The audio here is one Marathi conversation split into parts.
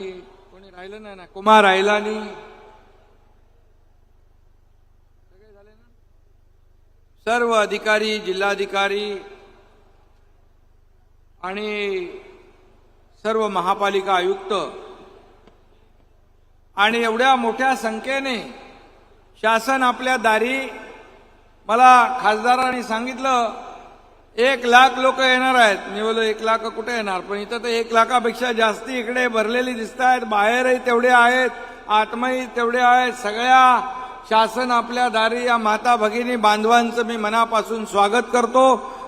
कोणी राहिलं नाही ना कुमार राहिला नाही सगळे झाले ना? सर्व अधिकारी जिल्हाधिकारी आणि सर्व महापालिका आयुक्त आणि एवढ्या मोठ्या संख्येने शासन आपल्या दारी मला खासदारांनी सांगितलं एक लाख लोक येणार आहेत. मी एक लाख कुठे येणार? पण इथं तर एक लाखापेक्षा जास्ती इकडे भरलेली दिसत आहेत बाहेरही तेवढे आहेत. आत्मही तेवढे आहेत. सगळ्या शासन आपल्या दारी या माता भगिनी बांधवांचं मी मनापासून स्वागत करतो.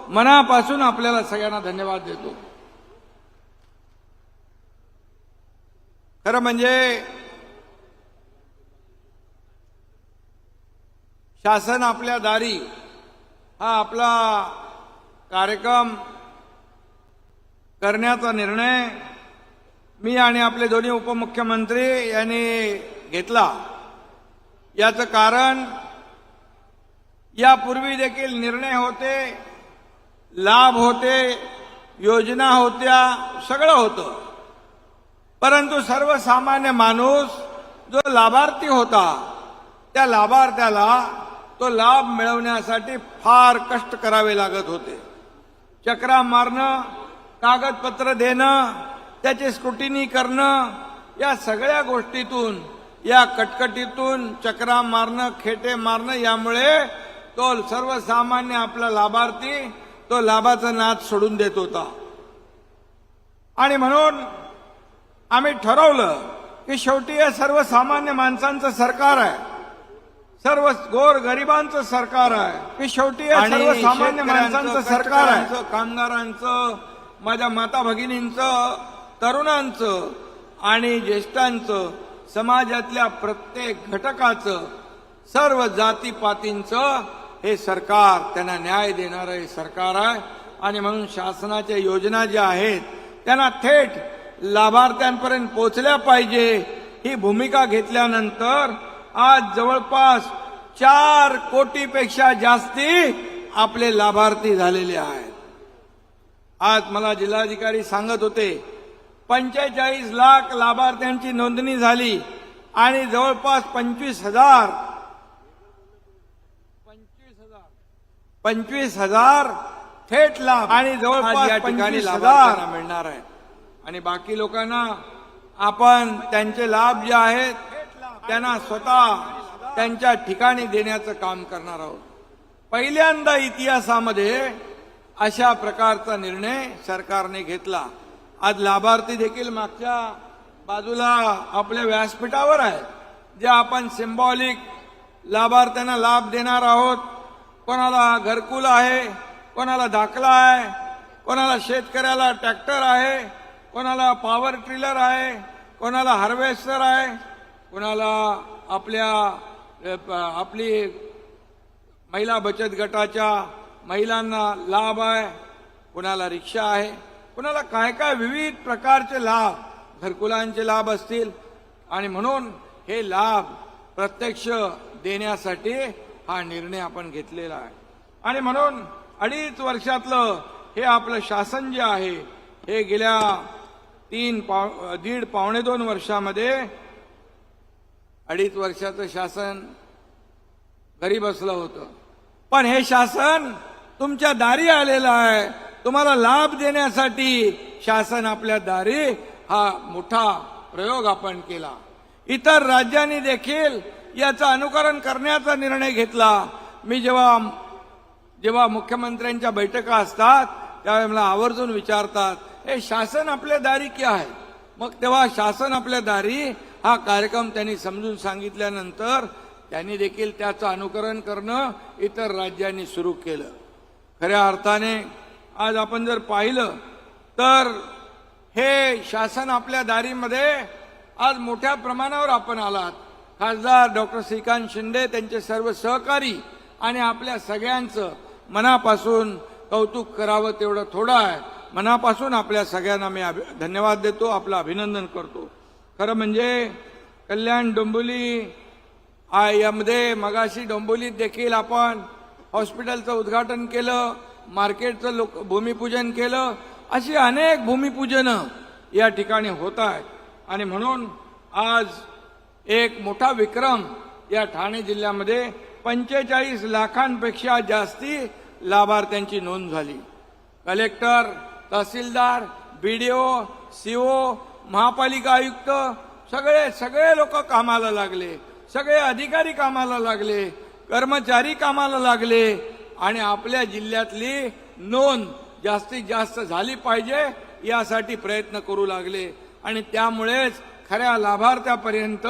मनापासून आपल्याला सगळ्यांना धन्यवाद देतो. खरं म्हणजे शासन आपल्या दारी हा आपला कार्यक्रम करण्याचा निर्णय मी आणि आपले दोन्ही उपमुख्यमंत्री यांनी घेतला. याचं कारण यापूर्वी देखील निर्णय होते लाभ होते योजना होत्या सगळं होतं. परंतु सर्वसामान्य माणूस जो लाभार्थी होता त्या लाभार्थ्याला तो लाभ मिळवण्यासाठी फार कष्ट करावे लागत होते. चक्रा मारणं कागदपत्र देणं त्याची स्क्रुटिनी करणं या सगळ्या गोष्टीतून या कटकटीतून चक्रा मारणं खेटे मारणं यामुळे तो सर्वसामान्य आपला लाभार्थी तो लाभाचा नाद सोडून देत होता. आणि म्हणून आम्ही ठरवलं की शेवटी हे सर्वसामान्य माणसांचं सरकार आहे. सर्व गोर गरिबांचं सरकार आहे. की शेवटी सर्वसामान्य माणसांचं सरकार आहे. कामगारांचं माझ्या माता भगिनींचं तरुणांचं आणि ज्येष्ठांचं समाजातल्या प्रत्येक घटकाचं सर्व जातीपातींचं हे सरकार त्यांना न्याय देणारं हे सरकार आहे. आणि म्हणून शासनाच्या योजना ज्या आहेत त्यांना थेट लाभार्थ्यांपर्यंत पोहोचल्या पाहिजे. ही भूमिका घेतल्यानंतर आज जवळपास चार कोटीपेक्षा जास्ती आपले लाभार्थी झालेले आहेत. आज मला जिल्हाधिकारी सांगत होते पंचेचाळीस लाख लाभार्थ्यांची नोंदणी झाली आणि जवळपास पंचवीस हजार पंचवीस हजार पंचवीस हजार थेट लाभ आणि जवळपास या ठिकाणी मिळणार आहे. आणि बाकी लोकांना आपण त्यांचे लाभ जे आहेत त्यांना स्वतः त्यांच्या ठिकाणी देण्याचं काम करणार आहोत. पहिल्यांदा इतिहासामध्ये अशा प्रकारचा निर्णय सरकारने घेतला. आज लाभार्थी देखील मागच्या बाजूला आपल्या व्यासपीठावर आहेत जे आपण सिम्बॉलिक लाभार्थ्यांना लाभ देणार आहोत. कोणाला घरकुल आहे कोणाला दाखला आहे कोणाला शेतकऱ्याला ट्रॅक्टर आहे कोणाला पॉवर ट्रिलर आहे कोणाला हार्वेस्टर आहे. कोणाला आपल्या प- आपली महिला बचत गटाच्या महिलांना लाभ आहे कोणाला रिक्षा आहे कोणाला काय काय विविध प्रकारचे लाभ घरकुलांचे लाभ असतील. आणि म्हणून हे लाभ प्रत्यक्ष देण्यासाठी हा निर्णय आपण घेतलेला आहे. आणि म्हणून अडीच वर्षातलं हे आपलं शासन जे आहे हे गेल्या तीन पाव दीड पावणे दोन वर्षामध्ये अडीच वर्षाचं शासन घरी बसलं होतं. पण हे शासन तुमच्या दारी आलेलं आहे. तुम्हाला लाभ देण्यासाठी शासन आपल्या दारी हा मोठा प्रयोग आपण केला. इतर राज्यांनी देखील याचं अनुकरण करण्याचा निर्णय घेतला. मी जेव्हा जेव्हा मुख्यमंत्र्यांच्या बैठका असतात त्यावेळी मला आवर्जून विचारतात हे शासन आपल्या दारी की आहे? मग तेव्हा शासन आपल्या दारी हा कार्यक्रम त्यांनी समजून सांगितल्यानंतर त्यांनी देखील त्याचं अनुकरण करणं इतर राज्यांनी सुरू केलं. खऱ्या अर्थाने आज आपण जर पाहिलं तर हे शासन आपल्या दारीमध्ये आज मोठ्या प्रमाणावर आपण आलात. खासदार डॉक्टर श्रीकांत शिंदे त्यांचे सर्व सहकारी आणि आपल्या सगळ्यांचं मनापासून कौतुक करावं तेवढं थोडं आहे. मनापासून आपल्या सगळ्यांना मी धन्यवाद देतो आपलं अभिनंदन करतो. खरं म्हणजे कल्याण डोंबिवली आ यामध्ये मगाशी डोंबिवलीत देखील आपण हॉस्पिटलचं उद्घाटन केलं मार्केटचं लोक भूमिपूजन केलं अशी अनेक भूमिपूजनं या ठिकाणी होत आहेत. आणि म्हणून आज एक मोठा विक्रम या ठाणे जिल्ह्यामध्ये पंचेचाळीस लाखांपेक्षा जास्ती लाभार्थ्यांची नोंद झाली. कलेक्टर तहसीलदार B D O C O महापालिका आयुक्त सगळे सगळे लोक कामाला लागले. सगळे अधिकारी कामाला लागले. कर्मचारी कामाला लागले. आणि आपल्या जिल्ह्यातली नोंद जास्तीत जास्त झाली पाहिजे यासाठी प्रयत्न करू लागले. आणि त्यामुळेच खऱ्या लाभार्थ्यापर्यंत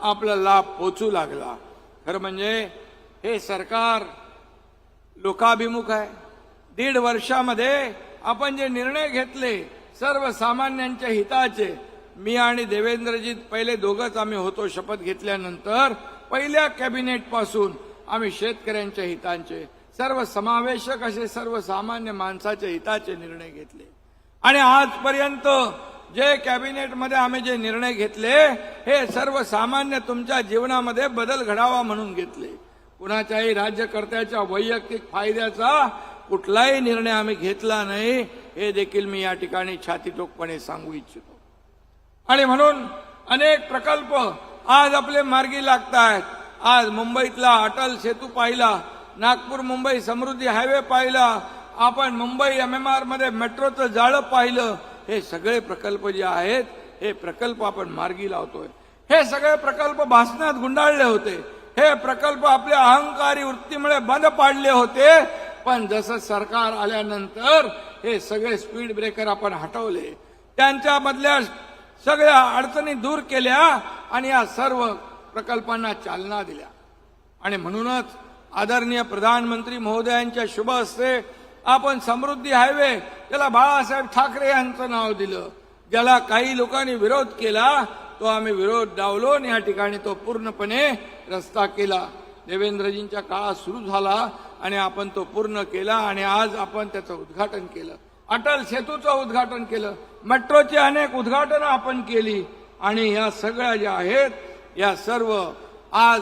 आपला लाभ पोचू लागला. खरं म्हणजे हे सरकार लोकाभिमुख आहे. दीड वर्षामध्ये आपण जे निर्णय घेतले सर्वसामान्यांच्या हिताचे मी आणि देवेंद्रजीत पहिले दोघंच आम्ही होतो शपथ घेतल्यानंतर पहिल्या कॅबिनेटपासून आम्ही शेतकऱ्यांच्या हितांचे सर्व समावेशक असे सर्वसामान्य माणसाच्या हिताचे निर्णय घेतले. आणि आजपर्यंत जे कॅबिनेटमध्ये आम्ही जे निर्णय घेतले हे सर्वसामान्य तुमच्या जीवनामध्ये बदल घडावा म्हणून घेतले. कुणाच्याही राज्यकर्त्याच्या वैयक्तिक फायद्याचा कुठलाही निर्णय आम्ही घेतला नाही. हे देखील मी या ठिकाणी छातीटोकपणे सांगू इच्छितो. आणि म्हणून अनेक प्रकल्प आज आपले मार्गी लागत आहेत आज मुंबईतला अटल सेतू पाहिला नागपूर मुंबई समृद्धी हायवे पाहिला आपण मुंबई एम एम आरमध्ये मेट्रोचं जाळं पाहिलं हे सगळे प्रकल्प जे आहेत हे प्रकल्प आपण मार्गी लावतोय. हे सगळे प्रकल्प भाषणात गुंडाळले होते. हे प्रकल्प आपल्या अहंकारी वृत्तीमुळे बंद पाडले होते. पण जसं सरकार आल्यानंतर हे सगळे स्पीड ब्रेकर आपण हटवले. त्यांच्यामधल्या सगळ्या अडचणी दूर केल्या आणि या सर्व प्रकल्पांना चालना दिल्या. आणि म्हणूनच आदरणीय प्रधानमंत्री महोदयांच्या शुभ हस्ते आपण समृद्धी हायवे त्याला बाळासाहेब ठाकरे यांचं नाव दिलं ज्याला काही लोकांनी विरोध केला तो आम्ही विरोध डावलो आणि या ठिकाणी तो पूर्णपणे रस्ता केला. देवेंद्रजींच्या काळात सुरू झाला. आणि आपण तो पूर्ण केला आणि आज आपण त्याचं उद्घाटन केलं. अटल सेतूचं उद्घाटन केलं. मेट्रोची अनेक उद्घाटनं आपण केली आणि या सगळ्या ज्या आहेत या सर्व आज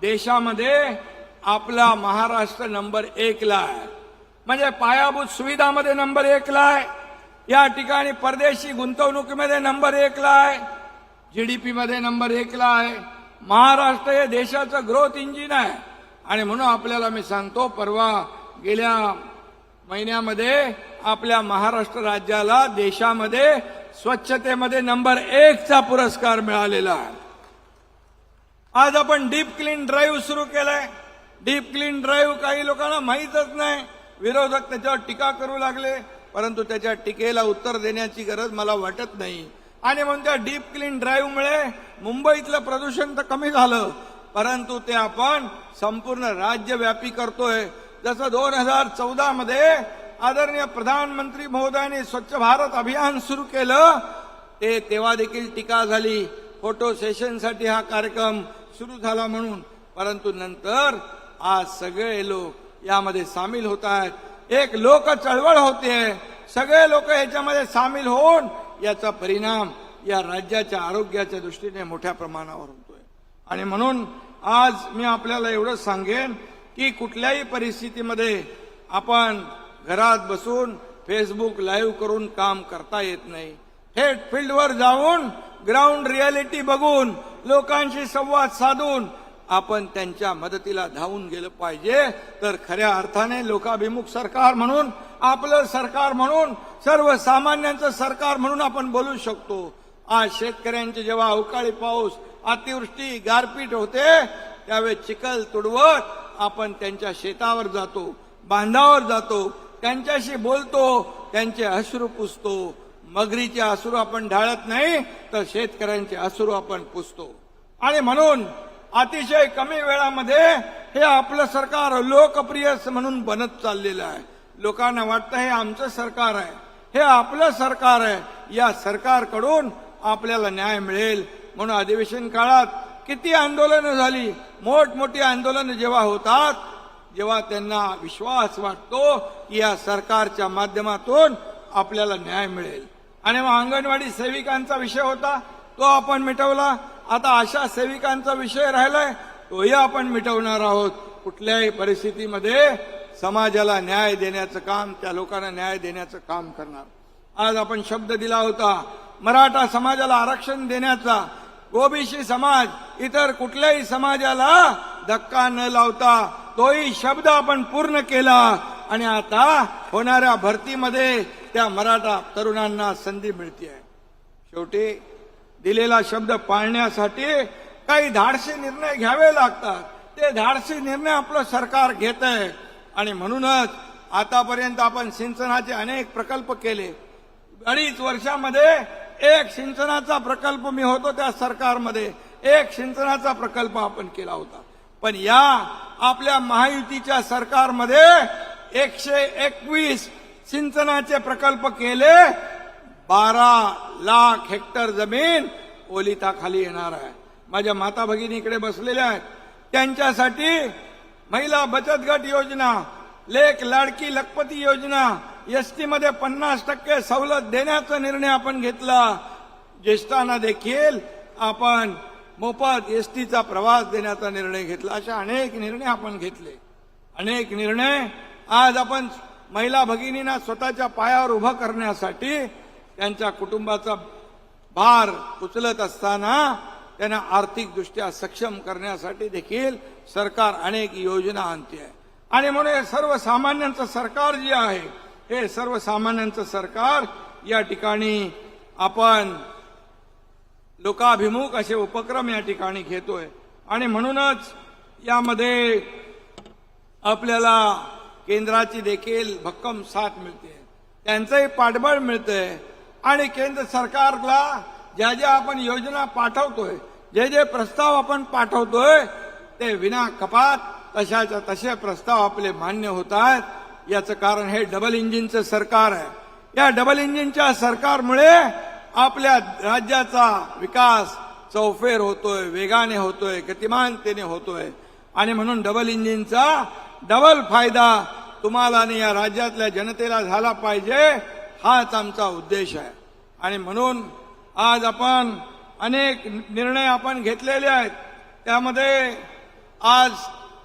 देशामध्ये आपला महाराष्ट्र नंबर एकला आहे. म्हणजे पायाभूत सुविधामध्ये नंबर एकला आहे. या ठिकाणी परदेशी गुंतवणुकीमध्ये नंबर एकला आहे. जी डी पीमध्ये नंबर एकला आहे. महाराष्ट्र हे देशाचं ग्रोथ इंजिन आहे. आणि म्हणून आपल्याला मी सांगतो परवा गेल्या महिन्यामध्ये आपल्या महाराष्ट्र राज्याला देशामध्ये स्वच्छतेमध्ये नंबर एकचा पुरस्कार मिळालेला आहे. आज आपण डीप क्लीन ड्राईव्ह सुरू केलाय. डीप क्लीन ड्राईव्ह काही लोकांना माहीतच नाही. विरोधक त्याच्यावर टीका करू लागले परंतु त्याच्या टीकेला उत्तर देण्याची गरज मला वाटत नाही. आणि म्हणून त्या डीप क्लीन ड्राईव्हमुळे मुंबईतलं प्रदूषण तर कमी झालं परंतु ते आपण संपूर्ण राज्यव्यापी करतोय. जसं दोन हजार चौदा मध्ये आदरणीय प्रधानमंत्री महोदयांनी स्वच्छ भारत अभियान सुरू केलं ते तेव्हा देखील टीका झाली. फोटो सेशनसाठी हा कार्यक्रम सुरू झाला म्हणून. परंतु नंतर आज सगळे लोक यामध्ये सामील होत आहेत. एक लोक चळवळ होते. सगळे लोक याच्यामध्ये सामील होऊन याचा परिणाम या राज्याच्या आरोग्याच्या दृष्टीने मोठ्या प्रमाणावर होतोय. आणि म्हणून आज मी आपल्याला एवढं सांगेन की कुठल्याही परिस्थितीमध्ये आपण घरात बसून फेसबुक लाईव्ह करून काम करता येत नाही. थेट फील्डवर जाऊन ग्राउंड रियालिटी बघून लोकांशी संवाद साधून आपण त्यांच्या मदतीला धावून गेलं पाहिजे. तर खऱ्या अर्थाने लोकाभिमुख सरकार म्हणून आपलं सरकार म्हणून सर्वसामान्यांचं सरकार म्हणून आपण बोलू शकतो. आज शेतकऱ्यांचे जेव्हा अवकाळी पाऊस अतिवृष्टी गारपीट होते त्यावेळी चिखल तुडवत आपण त्यांच्या शेतावर जातो बांधावर जातो त्यांच्याशी बोलतो त्यांचे अश्रू पुसतो. मगरीचे अश्रू आपण ढाळत नाही तर शेतकऱ्यांचे अश्रू आपण पुसतो. आणि म्हणून अतिशय कमी वेळामध्ये हे आपलं सरकार लोकप्रिय म्हणून बनत चाललेलं आहे. लोकांना वाटतं हे आमचं सरकार आहे. हे आपलं सरकार आहे. या सरकारकडून आपल्याला न्याय मिळेल. म्हणून अधिवेशन काळात किती आंदोलनं झाली मोठमोठी आंदोलनं जेव्हा होतात जेव्हा त्यांना विश्वास वाटतो की या सरकारच्या माध्यमातून आपल्याला न्याय मिळेल. आणि मग अंगणवाडी सेविकांचा विषय होता तो आपण मिटवला. आता अशा सेविकांचा विषय राहिलाय तोही आपण मिटवणार आहोत. कुठल्याही परिस्थितीमध्ये समाजाला न्याय देण्याचं काम त्या लोकांना न्याय देण्याचं काम करणार. आज आपण शब्द दिला होता मराठा समाजाला आरक्षण देण्याचा ओबीसी समाज इतर कुठल्याही समाजाला धक्का न लावता तोही शब्द आपण पूर्ण केला. आणि आता होणाऱ्या भरतीमध्ये त्या मराठा तरुणांना संधी मिळते शेवटी दिलेला शब्द पाळण्यासाठी काही धाडसी निर्णय घ्यावे लागतात. ते धाडसी निर्णय आपलं सरकार घेत आहे आणि म्हणूनच आतापर्यंत आपण सिंचनाचे अनेक प्रकल्प केले. अडीच वर्षामध्ये एक सिंचनाचा प्रकल्प मी होतो त्या सरकारमध्ये. एक सिंचनाचा प्रकल्प आपण केला होता. पण या आपल्या महायुतीच्या सरकारमध्ये एकशे एकवीस सिंचनाचे प्रकल्प केले. बारा लाख हेक्टर जमीन ओलिताखाली येणार आहे. माझ्या माता भगिनी इकडे बसलेल्या आहेत. त्यांच्यासाठी महिला बचत गट योजना लेख लाडकी लखपती योजना एसटीमध्ये पन्नास टक्के सवलत देण्याचा निर्णय आपण घेतला. ज्येष्ठांना देखील आपण मोफत एसटीचा प्रवास देण्याचा निर्णय घेतला. असे अनेक निर्णय आपण घेतले. अनेक निर्णय आज आपण महिला भगिनींना स्वतःच्या पायावर उभं करण्यासाठी त्यांच्या कुटुंबाचा भार उचलत असताना त्यांना आर्थिकदृष्ट्या सक्षम करण्यासाठी देखील सरकार अनेक योजना आणते आहे. आणि म्हणून हे सर्वसामान्यांचं सरकार जे आहे हे सर्वसामान्यांचं सरकार या ठिकाणी आपण लोकाभिमुख असे उपक्रम या ठिकाणी घेतोय. आणि म्हणूनच यामध्ये आपल्याला केंद्राची देखील भक्कम साथ मिळते. त्यांचंही पाठबळ मिळतंय आणि केंद्र सरकारला ज्या ज्या आपण योजना पाठवतोय जे जे प्रस्ताव आपण पाठवतोय ते विना कपात तशाच्या तसे प्रस्ताव आपले मान्य होत आहेत याचं कारण हे डबल इंजिनचं सरकार आहे. या डबल इंजिनच्या सरकारमुळे आपल्या राज्याचा विकास चौफेर होतोय वेगाने होतोय गतिमानतेने होतोय. आणि म्हणून डबल इंजिनचा डबल फायदा तुम्हाला आणि या राज्यातल्या जनतेला झाला पाहिजे हाच आमचा उद्देश आहे. आणि म्हणून आज आपण अनेक निर्णय आपण घेतलेले आहेत. त्यामध्ये आज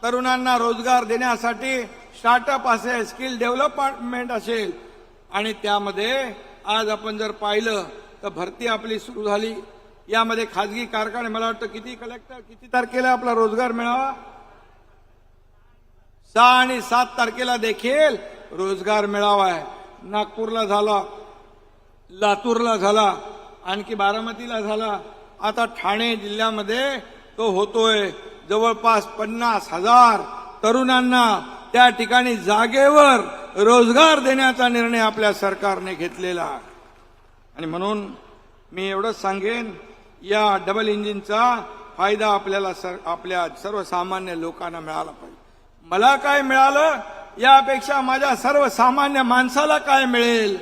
तरुणांना रोजगार देण्यासाठी स्टार्टअप असेल स्किल डेव्हलपमेंट असेल आणि त्यामध्ये आज आपण जर पाहिलं तर भरती आपली सुरू झाली. यामध्ये खाजगी कारखाने मला वाटतं किती कलेक्टर किती तारखेला आपला रोजगार मिळावा? सहा आणि सात तारखेला देखील रोजगार मिळावा आहे नागपूरला झाला लातूरला झाला आणखी बारामतीला झाला. आता ठाणे जिल्ह्यामध्ये तो होतोय जवळपास पन्नास हजार तरुणांना त्या ठिकाणी जागेवर रोजगार देण्याचा निर्णय आपल्या सरकारने घेतलेला आणि म्हणून मी एवढंच सांगेन या डबल इंजिनचा फायदा आपल्याला सर आपल्या सर्वसामान्य लोकांना मिळाला पाहिजे. मला काय मिळालं? यापेक्षा माझ्या सर्वसामान्य माणसाला काय मिळेल?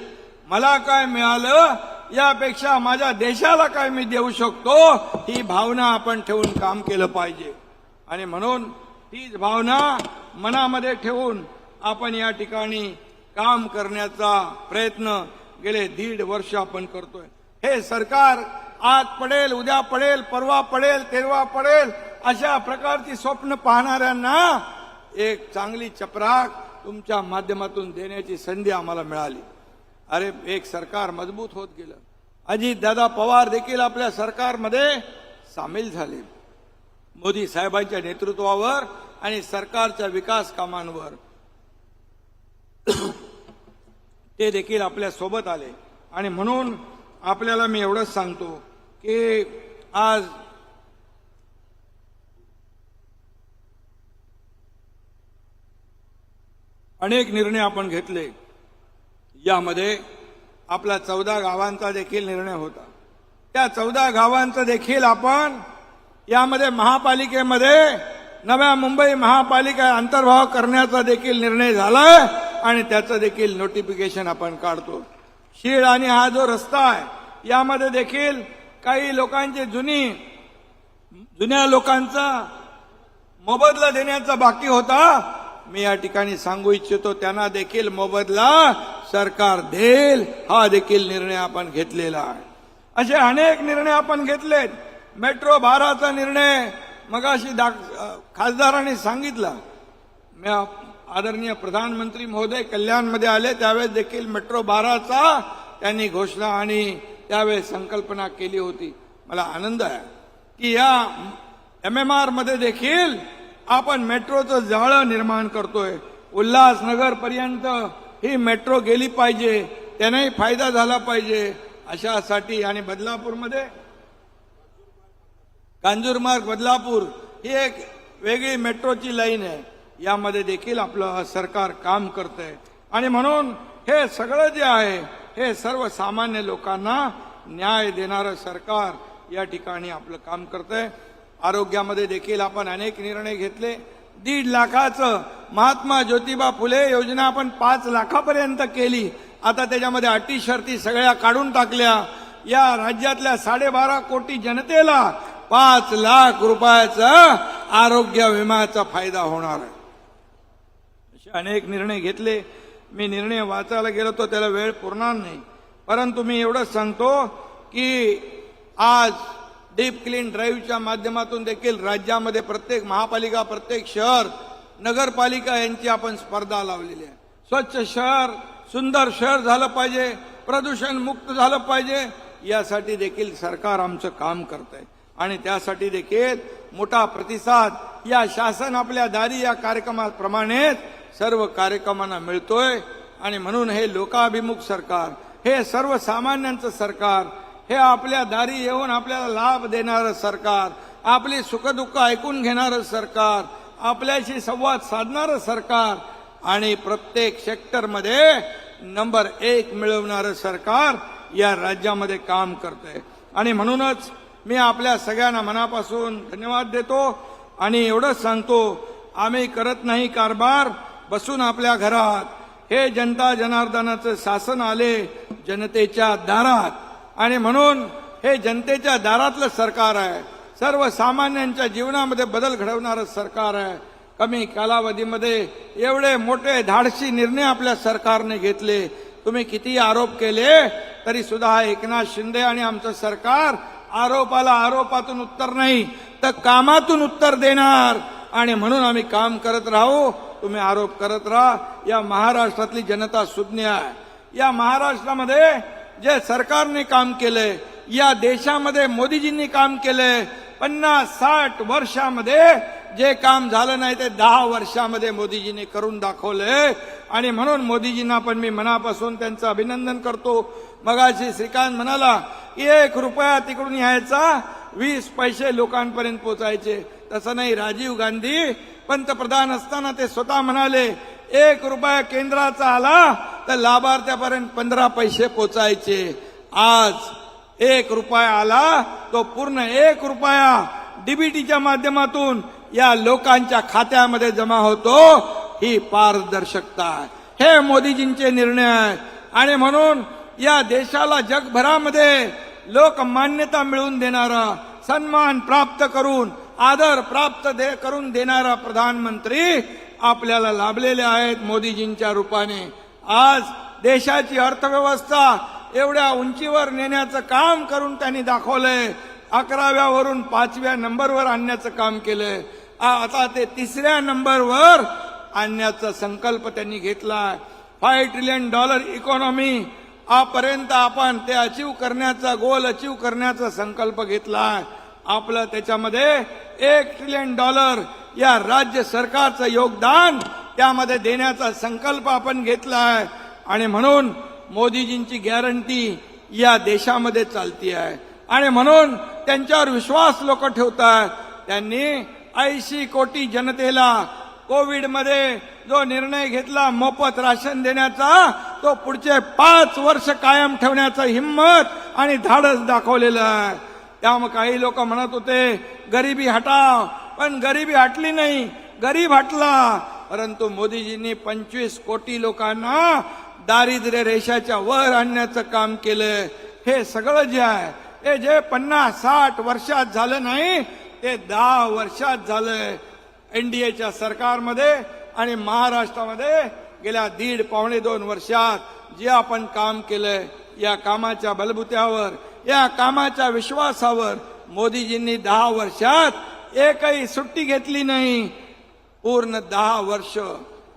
मला काय मिळालं? यापेक्षा माझ्या देशाला काय मी देऊ शकतो? ही भावना आपण ठेवून काम केलं पाहिजे. आणि म्हणून तीच भावना मनामध्ये ठेवून आपण या ठिकाणी काम करण्याचा प्रयत्न गेले दीड वर्ष आपण करतोय. हे सरकार आज पडेल उद्या पडेल परवा पडेल तेरवा पडेल अशा प्रकारची स्वप्न पाहणाऱ्यांना एक चांगली चपराक तुमच्या माध्यमातून देण्याची संधी आम्हाला मिळाली. अरे एक सरकार मजबूत होत गेलं. अजित दादा पवार देखील आपल्या सरकारमध्ये सामील झाले. मोदी साहेबांच्या नेतृत्वावर आणि सरकारच्या विकास कामांवर. ते देखील आपल्यासोबत आले. आणि म्हणून आपल्याला मी एवढंच सांगतो की आज अनेक निर्णय आपण घेतले. यामध्ये आपला चौदा गावांचा देखील निर्णय होता. त्या चौदा गावांचा देखील आपण यामध्ये महापालिकेमध्ये नव्या मुंबई महापालिका अंतर्भाव करण्याचा देखील निर्णय झालाय आणि त्याचं देखील नोटिफिकेशन आपण काढतो. शीळ आणि हा जो रस्ता आहे यामध्ये देखील काही लोकांची जुनी जुन्या लोकांचा मोबदला देण्याचा बाकी होता. मी या ठिकाणी सांगू इच्छितो त्यांना देखील मोबदला सरकार देईल हा देखील निर्णय आपण घेतलेला आहे. असे अनेक निर्णय आपण घेतलेत. मेट्रो भाराचा निर्णय मगाशी डा- खासदारांनी सांगितला. आदरणीय प्रधानमंत्री महोदय कल्याणमध्ये आले त्यावेळेस देखील मेट्रो बाराचा त्यांनी घोषणा आणि त्यावेळेस संकल्पना केली होती. मला आनंद आहे की या एम एम आरमध्ये देखील आपण मेट्रोचं जाळं निर्माण करतोय. उल्हासनगर पर्यंत ही मेट्रो गेली पाहिजे त्यानेही फायदा झाला पाहिजे अशासाठी आणि बदलापूरमध्ये कांजूरमार्ग बदलापूर ही एक वेगळी मेट्रोची लाईन आहे. यामध्ये देखील आपलं सरकार काम करतंय. आणि म्हणून हे सगळं जे आहे हे सर्वसामान्य लोकांना न्याय देणारं सरकार या ठिकाणी आपलं काम करतंय. आरोग्यामध्ये देखील आपण अनेक निर्णय घेतले. दीड लाखाचं महात्मा ज्योतिबा फुले योजना आपण पाच लाखापर्यंत केली. आता त्याच्यामध्ये अटी शर्ती सगळ्या काढून टाकल्या. या राज्यातल्या साडेबारा कोटी जनतेला पाच लाख रुपयाचा आरोग्य विम्याचा फायदा होणार आहे. असे अनेक निर्णय घेतले. मी निर्णय वाचायला गेलो तो त्याला वेळ पुरणार नाही. परंतु मी एवढंच सांगतो की आज डीप क्लीन ड्राईव्हच्या माध्यमातून देखील राज्यामध्ये प्रत्येक महापालिका प्रत्येक शहर नगरपालिका यांची आपण स्पर्धा लावलेली आहे. स्वच्छ शहर सुंदर शहर झालं पाहिजे प्रदूषण मुक्त झालं पाहिजे यासाठी देखील सरकार आमचं काम करत आहे आणि त्यासाठी देखील मोठा प्रतिसाद या शासन आपल्या दारी या कार्यक्रमाप्रमाणेच सर्व कार्यक्रमांना मिळतोय. आणि म्हणून हे लोकाभिमुख सरकार हे सर्वसामान्यांचं सरकार हे आपल्या दारी येऊन आपल्याला लाभ देणारं सरकार आपली सुखदुःख ऐकून घेणारं सरकार आपल्याशी संवाद साधणारं सरकार आणि प्रत्येक सेक्टरमध्ये नंबर एक मिळवणारं सरकार या राज्यामध्ये काम करतंय. आणि म्हणूनच मी आपल्या सगळ्यांना मनापासून धन्यवाद देतो आणि एवढंच सांगतो आम्ही करत नाही कारभार बसून आपल्या घरात. हे जनता जनार्दनाचं शासन आले जनतेच्या दारात. आणि म्हणून हे जनतेच्या दारातलं सरकार आहे. सर्वसामान्यांच्या जीवनामध्ये बदल घडवणारं सरकार आहे. कमी कालावधीमध्ये एवढे मोठे धाडसी निर्णय आपल्या सरकारने घेतले. तुम्ही किती आरोप केले तरी सुद्धा हा एकनाथ शिंदे आणि आमचं सरकार आरोपाला आरोपातून उत्तर नाही तर कामातून उत्तर देणार. आणि म्हणून आम्ही काम करत राहू तुम्ही आरोप करत राहा. या महाराष्ट्रातली जनता सुज्ञ आहे. या महाराष्ट्रामध्ये जे सरकारने काम केलंय या देशामध्ये मोदीजींनी काम केलंय पन्नास साठ वर्षामध्ये जे काम झालं नाही ते दहा वर्षामध्ये मोदीजींनी करून दाखवलंय आणि म्हणून मोदीजींना पण मी मनापासून त्यांचं अभिनंदन करतो. मगाशी श्रीकांत म्हणाला एक रुपया तिकडून यायचा वीस पैसे लोकांपर्यंत पोचायचे. तसं नाही राजीव गांधी पंतप्रधान असताना ते स्वतः म्हणाले एक रुपया केंद्राचा आला तर लाभार्थ्यापर्यंत पंधरा पैसे पोचायचे. आज एक रुपया आला तो पूर्ण एक रुपया डीबीटीच्या माध्यमातून या लोकांच्या खात्यामध्ये जमा होतो. ही पारदर्शकता आहे. हे मोदीजींचे निर्णय आहे. आणि म्हणून या देशाला जगभरामध्ये लोक मान्यता मिळवून देणारा सन्मान प्राप्त करून आदर प्राप्त दे करून देणारा प्रधानमंत्री आपल्याला लाभलेले आहेत मोदीजींच्या रूपाने. आज देशाची अर्थव्यवस्था एवढ्या उंचीवर नेण्याचं काम करून त्यांनी दाखवलंय. अकराव्यावरून पाचव्या नंबरवर आणण्याचं काम केलंय. आता ते तिसऱ्या नंबरवर आणण्याचा संकल्प त्यांनी घेतला फाय ट्रिलियन डॉलर इकॉनॉमी आपर्यंत आपण ते अचीव करण्याचा गोल अचीव करण्याचा संकल्प घेतला. आपलं त्याच्यामध्ये एक ट्रिलियन डॉलर या राज्य सरकारचं योगदान त्यामध्ये देण्याचा संकल्प आपण घेतला. आहे आणि म्हणून मोदीजींची गॅरंटी या देशामध्ये चालती आहे. आणि म्हणून त्यांच्यावर विश्वास लोक ठेवतात. त्यांनी ऐंशी कोटी जनतेला कोविडमध्ये जो निर्णय घेतला मोफत राशन देण्याचा तो पुढचे पाच वर्ष कायम ठेवण्याचा हिंमत आणि धाडस दाखवलेलं आहे. त्यामुळे काही लोक म्हणत होते गरिबी हटाव. पण गरिबी हटली नाही. गरीब हटला. परंतु मोदीजींनी पंचवीस कोटी लोकांना दारिद्र्य रेषाच्या वर आणण्याचं काम केलं. हे सगळं जे आहे हे जे पन्नास साठ वर्षात झालं नाही ते दहा वर्षात झालंय एनडीएच्या सरकारमध्ये आणि महाराष्ट्रामध्ये गेल्या दीड पावणे दोन वर्षात जे आपण काम केलंय या कामाच्या बलबुत्यावर या कामाच्या विश्वासावर मोदीजींनी दहा वर्षात एकही सुट्टी घेतली नाही. पूर्ण दहा वर्ष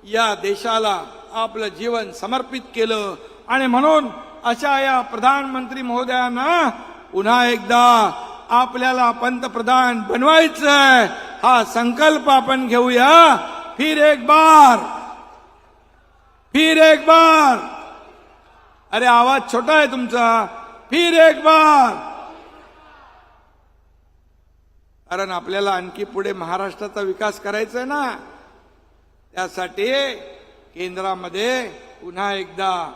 या देशाला आपलं जीवन समर्पित केलं. आणि म्हणून अशा या प्रधानमंत्री महोदयांना पुन्हा एकदा आपल्याला पंतप्रधान बनवायचंय. हा संकल्प आपण घेऊया. फिर एक बार. फिर एक बार. अरे आवाज छोटा आहे तुमचा. फिर एक बार. कारण आपल्याला आणखी पुढे महाराष्ट्राचा विकास करायचा आहे ना. त्यासाठी केंद्रामध्ये पुन्हा एकदा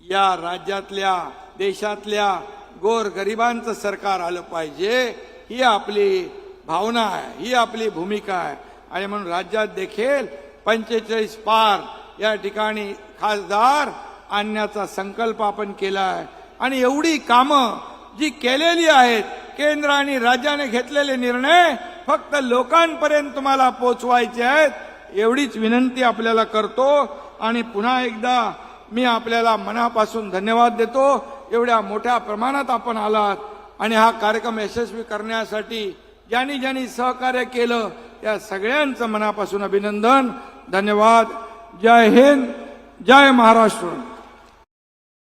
या राज्यातल्या देशातल्या गोर गरिबांचं सरकार आलं पाहिजे. ही आपली भावना आहे ही आपली भूमिका आहे. आणि म्हणून राज्यात देखील पंचेचाळीस पार या ठिकाणी खासदार आणण्याचा संकल्प आपण केला आहे. आणि एवढी कामं जी केलेली आहेत केंद्र आणि राज्याने घेतलेले निर्णय फक्त लोकांपर्यंत तुम्हाला पोचवायचे आहेत एवढीच विनंती आपल्याला करतो. आणि पुन्हा एकदा मी आपल्याला मनापासून धन्यवाद देतो. एवढ्या मोठ्या प्रमाणात आपण आलात. आणि हा कार्यक्रम यशस्वी करण्यासाठी ज्यांनी ज्यांनी सहकार्य केलं त्या सगळ्यांचं मनापासून अभिनंदन धन्यवाद. जय हिंद जय महाराष्ट्र.